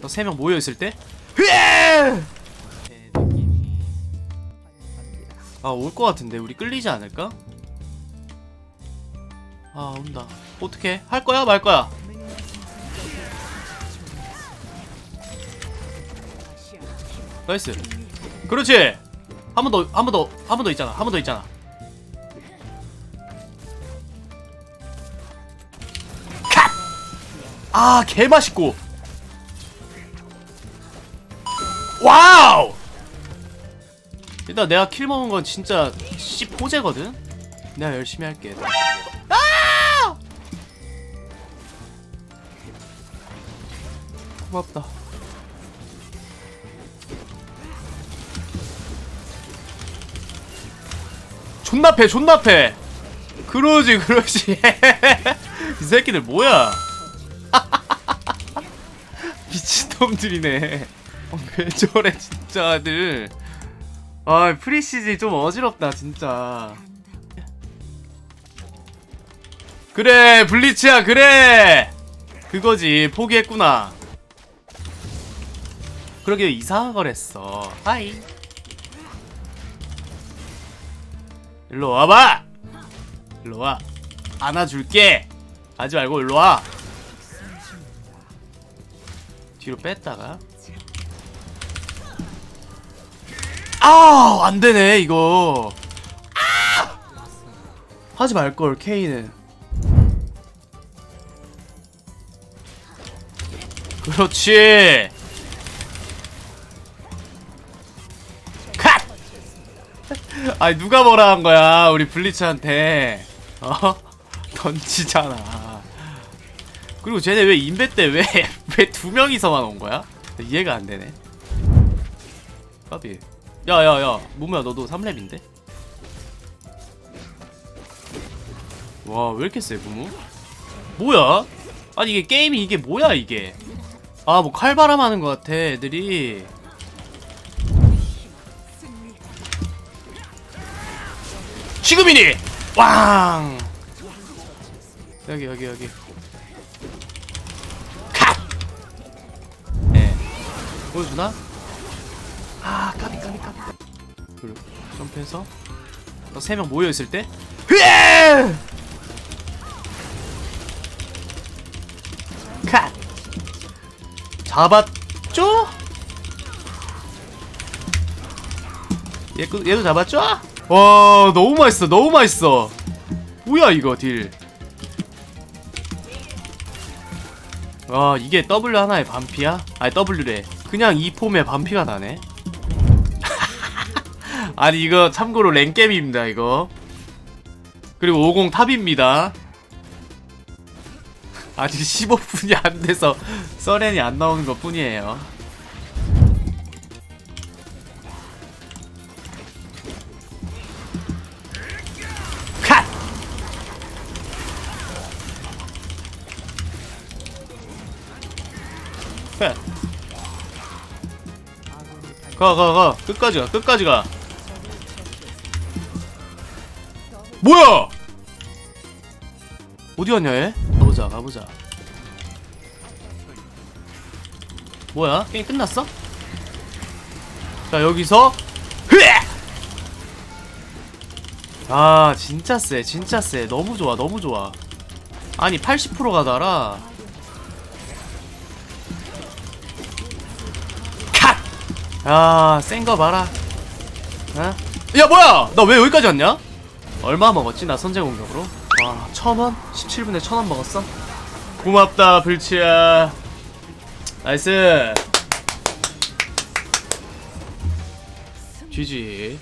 너 세 명 모여 있을 때? 네, 느낌이 아올 것 같은데. 우리 끌리지 않을까? 아 온다. 어떻게 할 거야? 말 거야? 나이스. 그렇지! 한 번 더 한 번 더 한 번 더 있잖아. 한 번 더 있잖아. 컷! 아 개 맛있고 와우! 일단 내가 킬 먹은 건 진짜 씨 포제거든? 내가 열심히 할게. 아! 고맙다. 존나 패 존나 패! 그러지 그러지. 이 새끼들 뭐야? 미친놈들이네 어, 왜 저래 진짜들 아 프리시즌 좀 어지럽다 진짜. 그래 블리츠야 그래! 그거지 포기했구나. 그러게 이상한 걸 했어. 하이. 일로 와봐! 일로 와. 안아줄게. 하지 말고 일로 와. 뒤로 뺐다가 아 안 되네 이거. 아! 하지 말걸 케이는. 그렇지. 컷! 아니 누가 뭐라 한 거야 우리 블리츠한테. 어? 던지잖아. 그리고 쟤네 왜 인베 때 왜 왜 두 명이서만 온 거야? 이해가 안 되네. 까비 야야야. 무무야 너도 3렙인데? 와 왜 이렇게 세 무무 뭐야? 아니 이게 게임이 이게 뭐야 이게? 아 뭐 칼바람 하는 것 같아 애들이. 지금이니! 왕! 여기 여기 여기. 컷! 네. 보여주나? 아 까비 까비 까비 그리고 점프해서 너세명 모여있을 때 으에! 컷! 잡았죠? 얘, 그- 얘도 잡았죠? 와 너무 맛있어 너무 맛있어 뭐야 이거 딜 와 이게 W 하나의 반피야? 아니 W래 그냥 이 폼에 반피가 나네 아니 이거 참고로 랭겜입니다 이거 그리고 50 탑입니다 아직 15분이 안 돼서 서렌이 안 나오는 것 뿐이에요 컷! 컷! 가, 가, 가. 끝까지 가, 끝까지 가. 뭐야! 어디 갔냐, 얘? 가보자, 가보자. 뭐야? 게임 끝났어? 자, 여기서, 흐에! 아, 진짜 쎄, 진짜 쎄. 너무 좋아, 너무 좋아. 아니, 80%가 달아. 컷! 아, 센거 봐라. 어? 야, 뭐야! 나 왜 여기까지 왔냐? 얼마 먹었지? 나 선제 공격으로? 와, 천 원? 17분에 천 원 먹었어? 고맙다, 불치야. 나이스. GG.